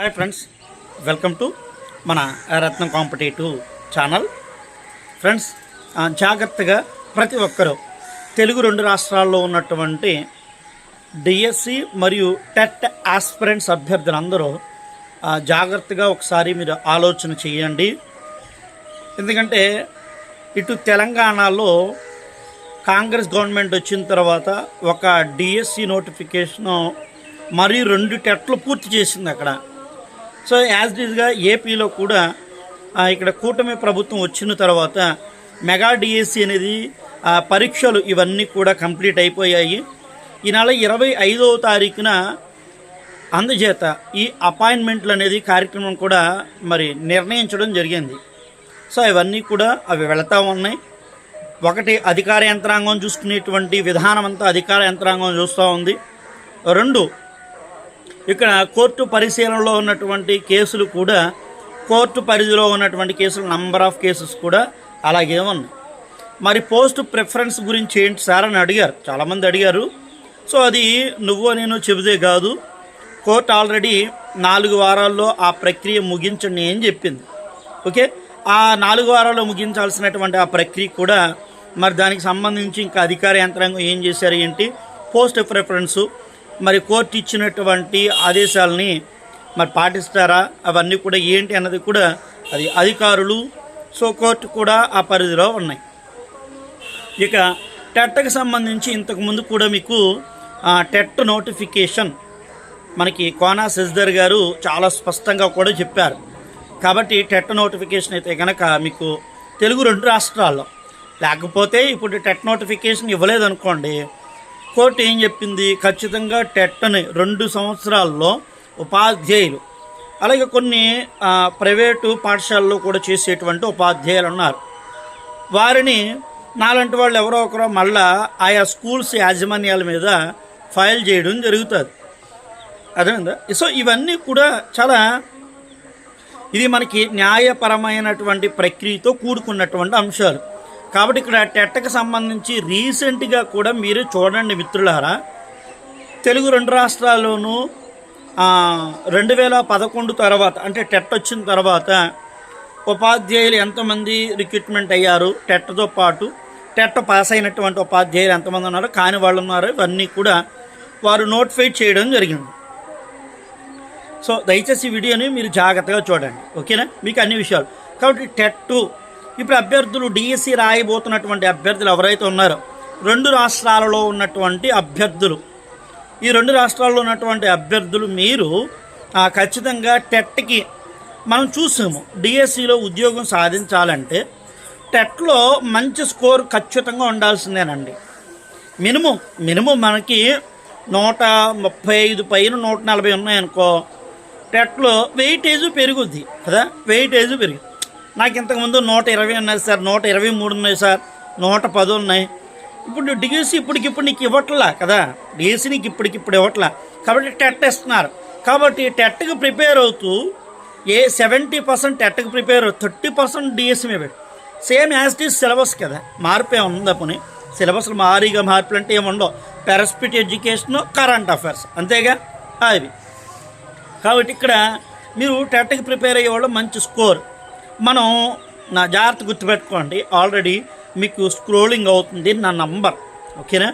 Hi friends welcome to మన రత్నం competitive channel. Friends జాగ్రత్తగా ప్రతి ఒక్కరూ తెలుగు రెండు రాష్ట్రాల్లో ఉన్నటువంటి డిఎస్సి మరియు టెట్ ఆస్పిరెంట్స్ అభ్యర్థులందరూ జాగ్రత్తగా ఒకసారి మీరు ఆలోచన చేయండి. ఎందుకంటే ఇటు తెలంగాణలో కాంగ్రెస్ గవర్నమెంట్ వచ్చిన తర్వాత ఒక డిఎస్సి నోటిఫికేషను మరియు రెండు టెట్లు పూర్తి చేసింది అక్కడ. సో యాజ్ డీజ్గా ఏపీలో కూడా ఇక్కడ కూటమి ప్రభుత్వం వచ్చిన తర్వాత మెగా డిఎస్సి అనేది పరీక్షలు ఇవన్నీ కూడా కంప్లీట్ అయిపోయాయి. ఈ నెల ఇరవై ఐదవ తారీఖున అందుచేత ఈ అపాయింట్మెంట్లు అనేది కార్యక్రమం కూడా మరి నిర్ణయించడం జరిగింది. సో ఇవన్నీ కూడా అవి వెళతా ఉన్నాయి. ఒకటి అధికార యంత్రాంగం చూసుకునేటువంటి విధానం అంతా అధికార యంత్రాంగం చూస్తూ ఉంది. రెండు ఇక్కడ కోర్టు పరిశీలనలో ఉన్నటువంటి కేసులు కూడా కోర్టు పరిధిలో ఉన్నటువంటి కేసులు నంబర్ ఆఫ్ కేసెస్ కూడా అలాగే ఉన్నాయి. మరి పోస్ట్ ప్రిఫరెన్స్ గురించి ఏంటి సార్ అని అడిగారు. చాలామంది అడిగారు. సో అది నువ్వు నేను చెబితే కాదు. కోర్టు ఆల్రెడీ నాలుగు వారాల్లో ఆ ప్రక్రియ ముగించండి అని చెప్పింది. ఓకే? ఆ నాలుగు వారాల్లో ముగించాల్సినటువంటి ఆ ప్రక్రియ కూడా మరి దానికి సంబంధించి ఇంకా అధికార యంత్రాంగం ఏం చేశారు ఏంటి? పోస్ట్ ప్రిఫరెన్సు మరి కోర్టు ఇచ్చినటువంటి ఆదేశాలని మరి పాటిస్తారా? అవన్నీ కూడా ఏంటి అన్నది కూడా అది అధికారులు సో కోర్టు కూడా ఆ పరిధిలో ఉన్నాయి. ఇక టెట్కి సంబంధించి ఇంతకుముందు కూడా మీకు టెట్ నోటిఫికేషన్ మనకి కోనా శశిధర్ గారు చాలా స్పష్టంగా కూడా చెప్పారు. కాబట్టి టెట్ నోటిఫికేషన్ అయితే కనుక మీకు తెలుగు రెండు రాష్ట్రాల్లో. లేకపోతే ఇప్పుడు టెట్ నోటిఫికేషన్ ఇవ్వలేదనుకోండి కోర్టు ఏం చెప్పింది? ఖచ్చితంగా టెట్ని రెండు సంవత్సరాల్లో ఉపాధ్యాయులు. అలాగే కొన్ని ప్రైవేటు పాఠశాలలో కూడా చేసేటువంటి ఉపాధ్యాయులు ఉన్నారు. వారిని నాలాంటి వాళ్ళు ఎవరో ఒకరో మళ్ళా ఆయా స్కూల్స్ యాజమాన్యాల మీద ఫైల్ చేయడం జరుగుతుంది. అదేందా సో ఇవన్నీ కూడా చాలా ఇది మనకి న్యాయపరమైనటువంటి ప్రక్రియతో కూడుకున్నటువంటి అంశాలు. కాబట్టి ఇక్కడ టెట్కి సంబంధించి రీసెంట్గా కూడా మీరు చూడండి మిత్రులారా. తెలుగు రెండు రాష్ట్రాల్లోనూ రెండు వేల పదకొండు తర్వాత అంటే టెట్ వచ్చిన తర్వాత ఉపాధ్యాయులు ఎంతమంది రిక్రూట్మెంట్ అయ్యారు టెట్తో పాటు. టెట్ పాస్ అయినటువంటి ఉపాధ్యాయులు ఎంతమంది ఉన్నారు కాని వాళ్ళు ఉన్నారు ఇవన్నీ కూడా వారు నోటిఫై చేయడం జరిగింది. సో దయచేసి వీడియోని మీరు జాగ్రత్తగా చూడండి. ఓకేనా? మీకు అన్ని విషయాలు. కాబట్టి టెట్ ఇప్పుడు అభ్యర్థులు డిఎస్సి రాయబోతున్నటువంటి అభ్యర్థులు ఎవరైతే ఉన్నారో రెండు రాష్ట్రాలలో ఉన్నటువంటి అభ్యర్థులు. ఈ రెండు రాష్ట్రాల్లో ఉన్నటువంటి అభ్యర్థులు మీరు ఆ, ఖచ్చితంగా టెట్కి మనం చూసాము. డిఎస్సిలో ఉద్యోగం సాధించాలంటే టెట్లో మంచి స్కోర్ ఖచ్చితంగా ఉండాల్సిందేనండి. మినిమం మినిమం మనకి నూట ముప్పై ఐదు పైన నూట నలభై ఉన్నాయనుకో టెట్లో వెయిటేజ్ పెరుగుద్ది కదా? వెయిటేజ్ పెరుగు నాకు ఇంతకుముందు నూట ఇరవై ఉన్నాయి సార్ నూట ఇరవై మూడు ఉన్నాయి సార్ నూట పది ఉన్నాయి. ఇప్పుడు డిఎస్సి ఇప్పటికిప్పుడు నీకు ఇవ్వట్లా కదా? డిఎస్సి నీకు ఇప్పటికిప్పుడు ఇవ్వట్లా? కాబట్టి టెట్ ఇస్తున్నారు. కాబట్టి టెట్కి ప్రిపేర్ అవుతూ ఏ సెవెంటీ పర్సెంట్ టెట్కి ప్రిపేర్ థర్టీ పర్సెంట్ డిఎస్సి మీద పెట్టు. Same as it is syllabus కదా? మార్పే ఏమి ఉందా పోనీ? సిలబస్లు మారీగా మార్పులు అంటే ఏమి ఉండవు. Perspective education current affairs. అంతేగా? అవి కాబట్టి ఇక్కడ మీరు టెట్కి ప్రిపేర్ అయ్యేవాళ్ళు మంచి స్కోర్. మనం నా జాగ్రత్త గుర్తుపెట్టుకోండి. ఆల్రెడీ మీకు స్క్రోలింగ్ అవుతుంది నా నంబర్ ఓకేనా?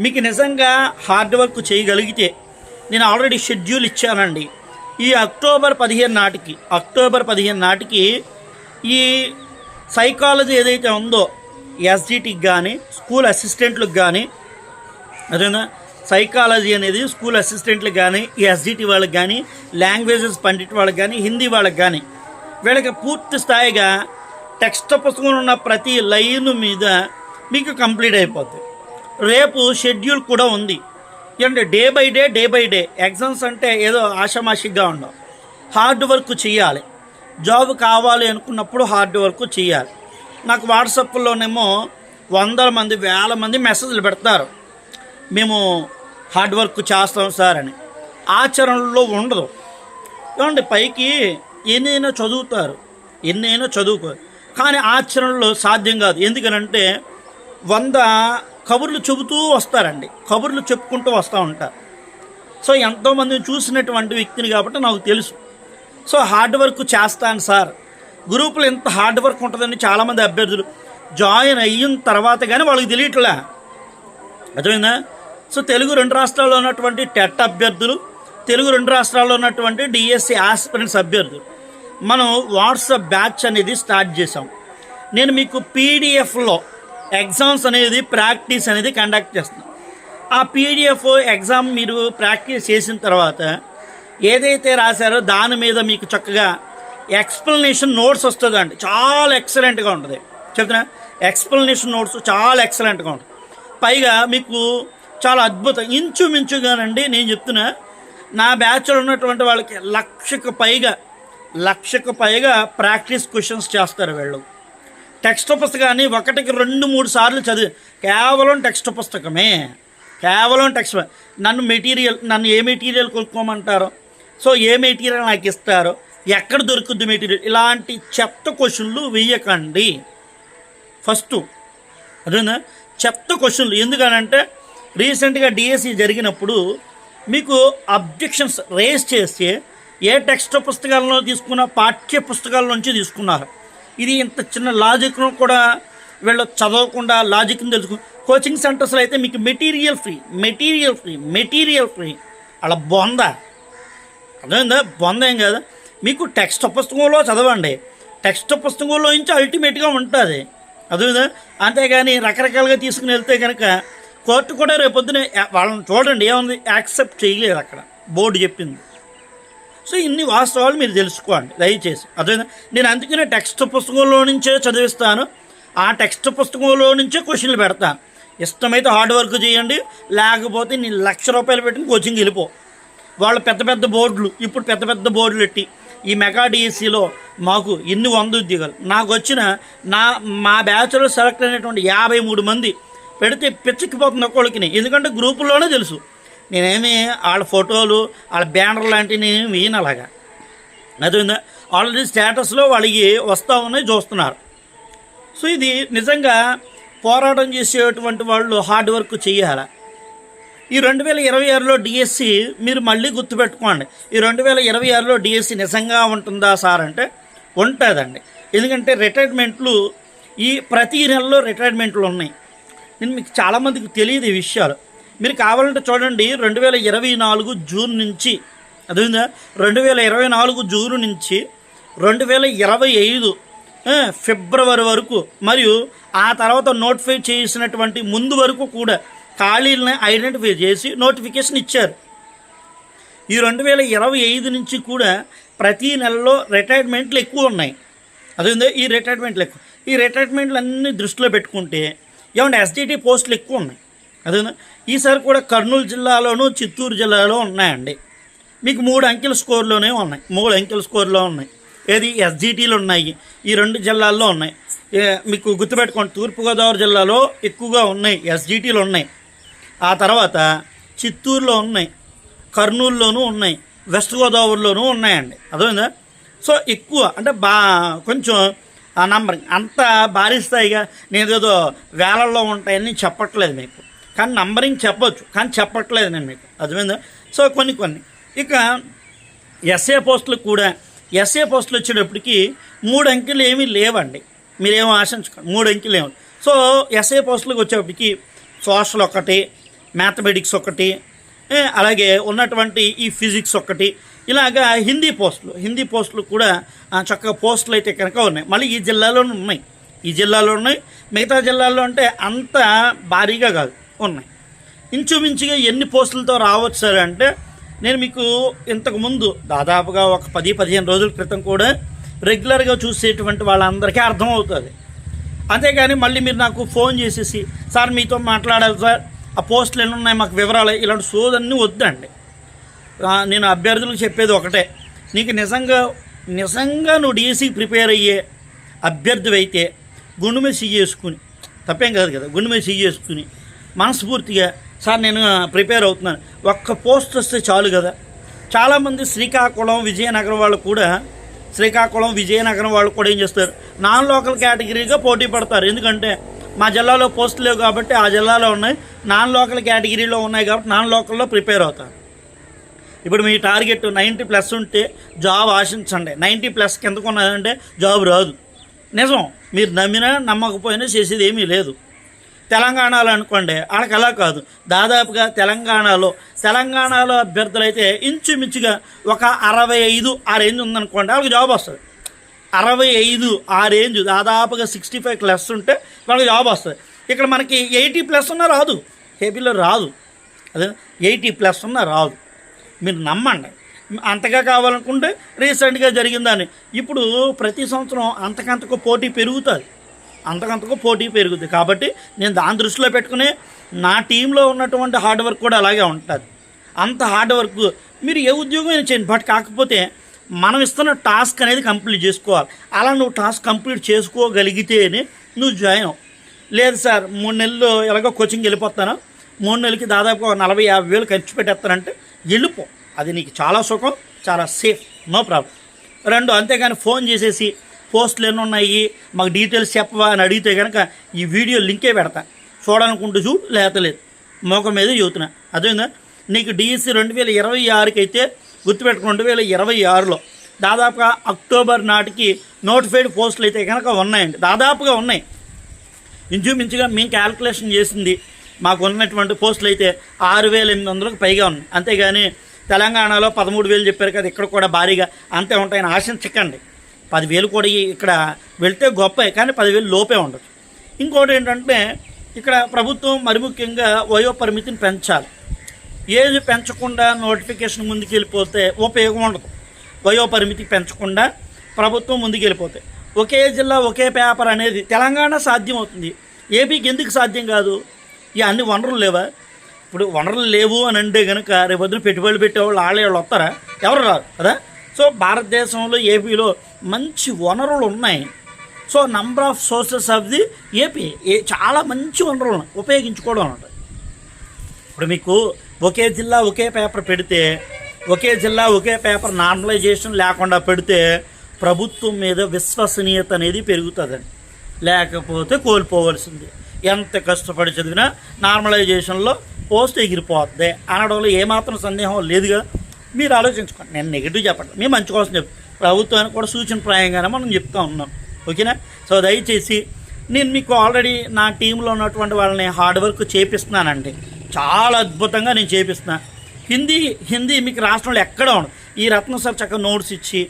మీకు నిజంగా హార్డ్ వర్క్ చేయగలిగితే నేను ఆల్రెడీ షెడ్యూల్ ఇచ్చానండి. ఈ అక్టోబర్ పదిహేను నాటికి అక్టోబర్ పదిహేను నాటికి ఈ సైకాలజీ ఏదైతే ఉందో ఎస్జిటికి కానీ స్కూల్ అసిస్టెంట్లకు కానీ అదేనా? సైకాలజీ అనేది స్కూల్ అసిస్టెంట్లకు కానీ ఈ ఎస్జిటి వాళ్ళకి కానీ లాంగ్వేజెస్ పండిట్ వాళ్ళకి కానీ హిందీ వాళ్ళకి కానీ వీళ్ళకి పూర్తి స్థాయిగా టెక్స్ట్ పుస్తకంలో ఉన్న ప్రతి లైన్ మీద మీకు కంప్లీట్ అయిపోతుంది రేపు షెడ్యూల్ కూడా ఉంది. అంటే day by day day by day exams అంటే ఏదో ఆషామాషిగా ఉండవు. హార్డ్ వర్క్ చేయాలి. జాబ్ కావాలి అనుకున్నప్పుడు హార్డ్ వర్క్ చేయాలి. నాకు వాట్సాప్లోనేమో వందల మంది వేల మంది మెసేజ్లు పెడతారు. మేము హార్డ్ వర్క్ చేస్తాం సార్ అని. ఆచరణలో ఉండదు. ఏమండి పైకి ఎన్నైనా చదువుతారు ఎన్నైనా చదువుకోరు. కానీ ఆచరణలో సాధ్యం కాదు. ఎందుకనంటే వంద కబుర్లు చెబుతూ వస్తారండి. కబుర్లు చెప్పుకుంటూ వస్తూ ఉంటారు. సో ఎంతోమందిని చూసినటువంటి వ్యక్తిని కాబట్టి నాకు తెలుసు. సో హార్డ్ వర్క్ చేస్తాను సార్. గ్రూపులో ఎంత హార్డ్ వర్క్ ఉంటుందని చాలామంది అభ్యర్థులు. జాయిన్ అయిన తర్వాత కానీ వాళ్ళకి తెలియట్లే. అర్థమైందా? సో తెలుగు రెండు రాష్ట్రాల్లో ఉన్నటువంటి టెట్ అభ్యర్థులు తెలుగు రెండు రాష్ట్రాల్లో ఉన్నటువంటి డిఎస్సి ఆస్పిరెంట్స్ అభ్యర్థులు. మనం వాట్సాప్ బ్యాచ్ అనేది స్టార్ట్ చేసాం నేను మీకు పీడిఎఫ్లో ఎగ్జామ్స్ అనేది ప్రాక్టీస్ అనేది కండక్ట్ చేస్తున్నాను ఆ పీడిఎఫ్ ఎగ్జామ్ మీరు ప్రాక్టీస్ చేసిన తర్వాత ఏదైతే రాశారో దాని మీద మీకు చక్కగా ఎక్స్ప్లెనేషన్ నోట్స్ వస్తుందండి. చాలా ఎక్సలెంట్గా ఉంటుంది. చెప్తున్నా ఎక్స్ప్లెనేషన్ నోట్స్ చాలా ఎక్సలెంట్గా ఉంటుంది. పైగా మీకు చాలా అద్భుతం. ఇంచుమించుగానండి నేను చెప్తున్నా నా బ్యాచ్లో ఉన్నటువంటి వాళ్ళకి లక్షకు పైగా లక్షకు పైగా ప్రాక్టీస్ క్వశ్చన్స్ చేస్తారు వీళ్ళు. టెక్స్ట్ పుస్తకాన్ని ఒకటికి రెండు మూడు సార్లు చదివి కేవలం టెక్స్ట్ పుస్తకమే. కేవలం టెక్స్ట్ నన్ను మెటీరియల్ నన్ను ఏ మెటీరియల్ కొనుక్కోమంటారో? సో ఏ మెటీరియల్ నాకు ఇస్తారో? ఎక్కడ దొరుకుద్ది మెటీరియల్? ఇలాంటి చెత్త క్వశ్చన్లు వేయకండి. ఫస్ట్ అదేనా చెత్త క్వశ్చన్లు ఎందుకనంటే రీసెంట్గా డిఎస్సి జరిగినప్పుడు మీకు అబ్జెక్షన్స్ రేస్ చేస్తే ఏ టెక్స్ట్ పుస్తకాలలో తీసుకున్న పాఠ్య పుస్తకాల నుంచి తీసుకున్నారు. ఇది ఇంత చిన్న లాజిక్ను కూడా వీళ్ళు చదవకుండా లాజిక్ని తెలుసుకు కోచింగ్ సెంటర్స్లో అయితే మీకు material free material free material free. అలా బొంద. అదేందా బొంద ఏం కాదు. మీకు టెక్స్ట్ పుస్తకంలో చదవండి. టెక్స్ట్ పుస్తకంలో నుంచి అల్టిమేట్గా ఉంటుంది. అర్థమైందా అంతేగాని రకరకాలుగా తీసుకుని వెళ్తే కనుక కోర్టు కూడా రేపొద్దున వాళ్ళని చూడండి ఏముంది యాక్సెప్ట్ చేయలేదు అక్కడ. బోర్డు చెప్పింది. సో ఇన్ని వాస్తవాలు మీరు తెలుసుకోండి దయచేసి. అర్థమైందా? నేను అందుకనే టెక్స్ట్ పుస్తకంలో నుంచే చదివిస్తాను. ఆ టెక్స్ట్ పుస్తకంలో నుంచే క్వశ్చన్లు పెడతాను. ఇష్టమైతే హార్డ్ వర్క్ చేయండి లేకపోతే నేను లక్ష రూపాయలు పెట్టిన కోచింగ్ వెళ్ళిపో. వాళ్ళు పెద్ద పెద్ద బోర్డులు ఇప్పుడు పెద్ద పెద్ద బోర్డులు ఎట్టి ఈ మెగా డిఎస్సిలో మాకు ఎన్ని వంద ఉద్యోగాలు. నాకు వచ్చిన నా మా బ్యాచ్లో సెలెక్ట్ అయినటువంటి యాభై మూడు మంది పెడితే పిచ్చెక్కిపోతుంది ఒక్కొక్కడికి ఎందుకంటే గ్రూపుల్లోనే తెలుసు. నేనేమి వాళ్ళ ఫోటోలు వాళ్ళ బ్యానర్ లాంటివి నేను వేయను అలాగా. అదేందా ఆల్రెడీ స్టేటస్లో వాళ్ళకి వస్తూ ఉన్నాయి చూస్తున్నారు. సో ఇది నిజంగా పోరాటం చేసేటువంటి వాళ్ళు హార్డ్ వర్క్ చేయాలి? ఈ రెండు వేల ఇరవై ఆరులో డిఎస్సి మీరు మళ్ళీ గుర్తుపెట్టుకోండి. ఈ రెండు వేల ఇరవై ఆరులో డిఎస్సి నిజంగా ఉంటుందా సార్ అంటే ఉంటుందండి. ఎందుకంటే రిటైర్మెంట్లు ఈ ప్రతి నెలలో రిటైర్మెంట్లు ఉన్నాయి. నేను మీకు చాలామందికి తెలియదు ఈ విషయాలు. మీరు కావాలంటే చూడండి రెండు వేల ఇరవై నాలుగు జూన్ నుంచి అదేందా రెండు వేల ఇరవై నాలుగు జూన్ నుంచి రెండు వేల ఇరవై ఐదు ఫిబ్రవరి వరకు మరియు ఆ తర్వాత నోటిఫై చేసినటువంటి ముందు వరకు కూడా ఖాళీలను ఐడెంటిఫై చేసి నోటిఫికేషన్ ఇచ్చారు. ఈ రెండు వేల ఇరవై ఐదు నుంచి కూడా ప్రతి నెలలో రిటైర్మెంట్లు ఎక్కువ ఉన్నాయి. అదేందో ఈ రిటైర్మెంట్లు ఎక్కువ. ఈ రిటైర్మెంట్లు అన్నీ దృష్టిలో పెట్టుకుంటే ఏమంటే ఎస్డిటి పోస్టులు ఎక్కువ ఉన్నాయి. అదేందో ఈసారి కూడా కర్నూలు జిల్లాలోనూ చిత్తూరు జిల్లాలో ఉన్నాయండి. మీకు మూడు అంకెల స్కోర్లోనే ఉన్నాయి. మూడు అంకెల స్కోర్లో ఉన్నాయి. ఏది? ఎస్జిటీలు ఉన్నాయి. ఈ రెండు జిల్లాల్లో ఉన్నాయి. మీకు గుర్తుపెట్టుకోండి. తూర్పుగోదావరి జిల్లాలో ఎక్కువగా ఉన్నాయి ఎస్జిటీలు ఉన్నాయి. ఆ తర్వాత చిత్తూరులో ఉన్నాయి కర్నూలులోనూ ఉన్నాయి వెస్ట్ గోదావరిలోనూ ఉన్నాయండి. అర్థమైందా? సో ఎక్కువ అంటే బా కొంచెం ఆ నంబరింగ్ అంత భారీ స్థాయిగా నేను ఏదో వేలల్లో ఉంటాయని చెప్పట్లేదు మీకు. కానీ నంబరింగ్ చెప్పొచ్చు కానీ చెప్పట్లేదు నేను మీకు. అర్థమైందా? సో కొన్ని కొన్ని. ఇక ఎస్ఏ పోస్టులు కూడా ఎస్ఏ పోస్టులు వచ్చేటప్పటికి మూడు అంకెలు ఏమీ లేవండి. మీరేమో ఆశించుకోండి మూడు అంకెలు ఏమి సో ఎస్ఏ పోస్టులకు వచ్చేటప్పటికి సోషల్ ఒకటి మ్యాథమెటిక్స్ ఒకటి అలాగే ఉన్నటువంటి ఈ ఫిజిక్స్ ఒకటి ఇలాగా హిందీ పోస్టులు హిందీ పోస్టులు కూడా చక్కగా పోస్టులు అయితే కనుక ఉన్నాయి. మళ్ళీ ఈ జిల్లాలోనే ఉన్నాయి. ఈ జిల్లాలో ఉన్నాయి. మిగతా జిల్లాల్లో అంటే అంత భారీగా కాదు. ఉన్నాయి. ఇంచుమించుగా ఎన్ని పోస్టులతో రావచ్చు సార్ అంటే నేను మీకు ఇంతకుముందు దాదాపుగా ఒక పది పదిహేను రోజుల క్రితం కూడా రెగ్యులర్గా చూసేటువంటి వాళ్ళందరికీ అర్థమవుతుంది. అంతేగాని మళ్ళీ మీరు నాకు ఫోన్ చేసేసి సార్ మీతో మాట్లాడాలి సార్ ఆ పోస్టులు ఎన్ని ఉన్నాయి మాకు వివరాలు ఇలాంటి సోదన్నీ వద్దండి. నేను అభ్యర్థులకు చెప్పేది ఒకటే నీకు నిజంగా నిజంగా నువ్వు డీసీ ప్రిపేర్ అయ్యే అభ్యర్థి అయితే గుండు మీద సీ చేసుకుని తప్పేం కాదు కదా గుండు మీద సీ చేసుకుని మనస్ఫూర్తిగా సార్ నేను ప్రిపేర్ అవుతున్నాను. ఒక్క పోస్ట్ వస్తే చాలు కదా. చాలామంది శ్రీకాకుళం విజయనగరం వాళ్ళు కూడా శ్రీకాకుళం విజయనగరం వాళ్ళు కూడా ఏం చేస్తారు? నాన్ లోకల్ కేటగిరీగా పోటీ పడతారు. ఎందుకంటే మా జిల్లాలో పోస్టులు లేవు కాబట్టి ఆ జిల్లాలో ఉన్నాయి. నాన్ లోకల్ కేటగిరీలో ఉన్నాయి కాబట్టి నాన్ లోకల్లో ప్రిపేర్ అవుతారు. ఇప్పుడు మీ టార్గెట్ నైంటీ ప్లస్ ఉంటే జాబ్ ఆశించండి. నైంటీ ప్లస్ కిందకు ఉన్నదంటే జాబ్ రాదు. నిజం. మీరు నమ్మినా నమ్మకపోయినా చేసేది ఏమీ లేదు. తెలంగాణలో అనుకోండి వాళ్ళకి అలా కాదు. దాదాపుగా తెలంగాణలో తెలంగాణలో అభ్యర్థులైతే ఇంచుమించుగా ఒక అరవై ఐదు ఆ రేంజ్ ఉందనుకోండి వాళ్ళకి జాబ్ వస్తుంది. అరవై ఐదు ఆ రేంజ్ దాదాపుగా సిక్స్టీ ఫైవ్ ప్లస్ ఉంటే వాళ్ళకి జాబ్ వస్తుంది. ఇక్కడ మనకి ఎయిటీ ప్లస్ ఉన్నా రాదు. ఏపీలో రాదు. అదే ఎయిటీ ప్లస్ ఉన్నా రాదు. మీరు నమ్మండి. అంతగా కావాలనుకుంటే రీసెంట్గా జరిగిందని. ఇప్పుడు ప్రతి సంవత్సరం అంతకంతకు పోటీ పెరుగుతుంది. అంతకంతకు పోటీ పెరుగుతుంది కాబట్టి నేను దాని దృష్టిలో పెట్టుకుని నా టీంలో ఉన్నటువంటి హార్డ్ వర్క్ కూడా అలాగే ఉంటుంది. అంత హార్డ్ వర్క్ మీరు ఏ ఉద్యోగం అయినా చేయండి. బట్ కాకపోతే మనం ఇస్తున్న టాస్క్ అనేది కంప్లీట్ చేసుకోవాలి. అలా నువ్వు టాస్క్ కంప్లీట్ చేసుకోగలిగితేనే నువ్వు జాయిన్ లేదు సార్ మూడు నెలలు ఎలాగో కోచింగ్ వెళ్ళిపోతాను. మూడు నెలలకి దాదాపు నలభై యాభై వేలు ఖర్చు పెట్టేస్తానంటే వెళ్ళిపో. అది నీకు చాలా సుఖం చాలా సేఫ్ నో ప్రాబ్లం. రెండు అంతేగాని ఫోన్ చేసేసి పోస్టులు ఎన్ని ఉన్నాయి మాకు డీటెయిల్స్ చెప్పవా అని అడిగితే కనుక ఈ వీడియో లింకే పెడతా. చూడాలనుకుంటూ చూడు లేతలేదు మోకం మీద చెబుతున్నా అదేవిధంగా నీకు డిఎస్సి రెండు వేల ఇరవై ఆరుకి అయితే గుర్తుపెట్టుకు రెండు వేల ఇరవై ఆరులో దాదాపుగా అక్టోబర్ నాటికి నోటిఫైడ్ పోస్టులు అయితే కనుక ఉన్నాయండి. దాదాపుగా ఉన్నాయి. ఇంచుమించుగా మేము క్యాల్కులేషన్ చేసింది మాకు ఉన్నటువంటి పోస్టులు అయితే ఆరు వేల ఎనిమిది వందలకు పైగా ఉన్నాయి. అంతేగాని తెలంగాణలో పదమూడు వేలు చెప్పారు కదా ఇక్కడ కూడా భారీగా అంతే ఉంటాయని ఆశించకండి. పదివేలు కూడా ఇక్కడ వెళ్తే గొప్పే కానీ పదివేలు లోపే ఉండదు. ఇంకోటి ఏంటంటే ఇక్కడ ప్రభుత్వం మరి ముఖ్యంగా వయో పరిమితిని పెంచాలి. ఏజ్ పెంచకుండా నోటిఫికేషన్ ముందుకు వెళ్ళిపోతే ఉపయోగం ఉండదు. వయో పరిమితి పెంచకుండా ప్రభుత్వం ముందుకెళ్ళిపోతే. ఒకే జిల్లా ఒకే పేపర్ అనేది తెలంగాణ సాధ్యం అవుతుంది ఏపీకి ఎందుకు సాధ్యం కాదు? ఈ అన్ని వనరులు లేవా? ఇప్పుడు వనరులు లేవు అని అంటే కనుక రేపొద్దున పెట్టుబడులు పెట్టేవాళ్ళు వాళ్ళే వాళ్ళు వస్తారా? ఎవరు రారు కదా? సో భారతదేశంలో ఏపీలో మంచి వనరులు ఉన్నాయి. So number of sources of the AP ఏ చాలా మంచి వనరులు ఉపయోగించుకోవడం అన్నమాట. ఇప్పుడు మీకు ఒకే జిల్లా ఒకే పేపర్ పెడితే ఒకే జిల్లా ఒకే పేపర్ నార్మలైజేషన్ లేకుండా పెడితే ప్రభుత్వం మీద విశ్వసనీయత అనేది పెరుగుతుందండి. లేకపోతే కోల్పోవలసింది. ఎంత కష్టపడి చదివినా నార్మలైజేషన్లో పోస్ట్ ఎగిరిపోద్ది. అనడంలో ఏమాత్రం సందేహం లేదు కదా మీరు ఆలోచించుకోండి. నేను నెగిటివ్ చెప్పండి మేము మంచి కోసం చెప్పు ప్రభుత్వానికి కూడా సూచన ప్రాయంగానే మనం చెప్తా ఉన్నాం. ఓకేనా? సో దయచేసి నేను మీకు ఆల్రెడీ నా టీంలో ఉన్నటువంటి వాళ్ళని హార్డ్ వర్క్ చేపిస్తున్నానండి. చాలా అద్భుతంగా నేను చేపిస్తున్నా. హిందీ హిందీ మీకు రాష్ట్రంలో ఎక్కడ ఉండదు. ఈ రత్న సార్ చక్కగా నోట్స్ ఇచ్చి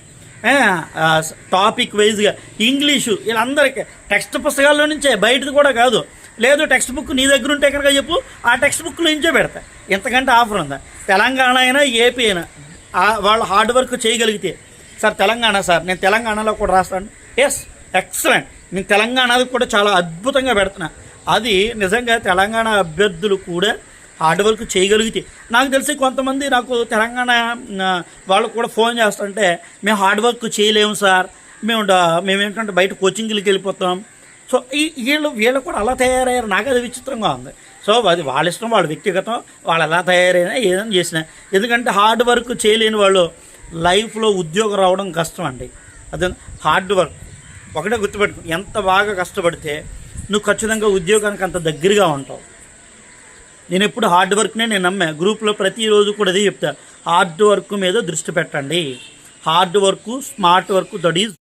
టాపిక్ వైజ్గా ఇంగ్లీషు వీళ్ళందరికీ టెక్స్ట్ పుస్తకాల్లో నుంచే బయటది కూడా కాదు. లేదు టెక్స్ట్ బుక్ నీ దగ్గర ఉంటే కనుక చెప్పు ఆ టెక్స్ట్ బుక్లో నుంచే పెడతా. ఇంతకంటే ఆఫర్ ఉందా? తెలంగాణ అయినా ఏపీ అయినా వాళ్ళు హార్డ్ వర్క్ చేయగలిగితే. సార్ తెలంగాణ సార్ నేను తెలంగాణలో కూడా రాస్తాను. ఎస్ ఎక్సలెంట్ నేను తెలంగాణది కూడా చాలా అద్భుతంగా పెడుతున్నా. అది నిజంగా తెలంగాణ అభ్యర్థులు కూడా హార్డ్ వర్క్ చేయగలిగితే. నాకు తెలిసి కొంతమంది నాకు తెలంగాణ వాళ్ళు కూడా ఫోన్ చేస్తుంటే మేము హార్డ్ వర్క్ చేయలేము సార్. మేము మేమేంటంటే మేము ఏంటంటే బయట కోచింగ్లకి వెళ్ళిపోతాం. సో ఈ వీళ్ళు వీళ్ళు కూడా అలా తయారయ్యారు. నాకు అది విచిత్రంగా ఉంది. సో అది వాళ్ళ ఇష్టం వాళ్ళ వ్యక్తిగతం వాళ్ళు ఎలా తయారైనా ఏదైనా చేసినా. ఎందుకంటే హార్డ్ వర్క్ చేయలేని వాళ్ళు లైఫ్లో ఉద్యోగం రావడం కష్టం అండి అదే హార్డ్ వర్క్. ఒకటే గుర్తుపెట్టుకో ఎంత బాగా కష్టపడితే నువ్వు ఖచ్చితంగా ఉద్యోగానికి అంత దగ్గరగా ఉంటావు. నేను ఎప్పుడు హార్డ్ వర్క్నే నేను నమ్మా. గ్రూప్లో ప్రతిరోజు కూడా అదే చెప్తా. హార్డ్ వర్క్ మీద దృష్టి పెట్టండి. Hard work smart work that is